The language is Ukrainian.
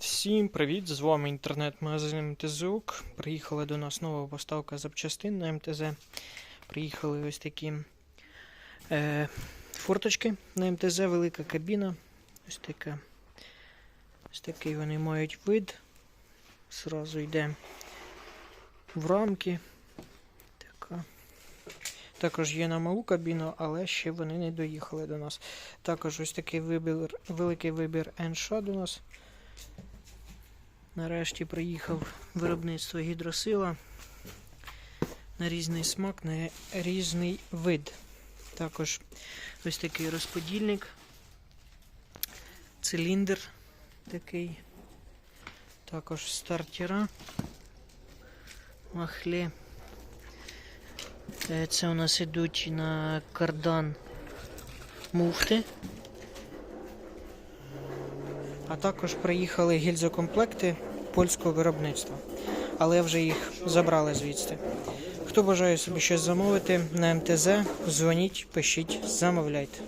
Всім привіт! З вами інтернет-магазин МТЗУК. Приїхала до нас нова поставка запчастин на МТЗ. Приїхали ось такі е, форточки на МТЗ, велика кабіна. Ось така. Ось такий вони мають вид. Зразу йде в рамки. Така. Також є на малу кабіну, але ще вони не доїхали до нас. Також ось такий вибір, великий вибір N-Shot у нас. Нарешті приїхав виробництво гідросила на різний смак, на різний вид. Також ось такий розподільник, циліндр такий, також стартера, махлі. Е, Це у нас ідуть на кардан муфти. А також приїхали гільзокомплекти польського виробництва. Але вже їх забрали звідси. Хто бажає собі щось замовити на МТЗ, дзвоніть, пишіть, замовляйте.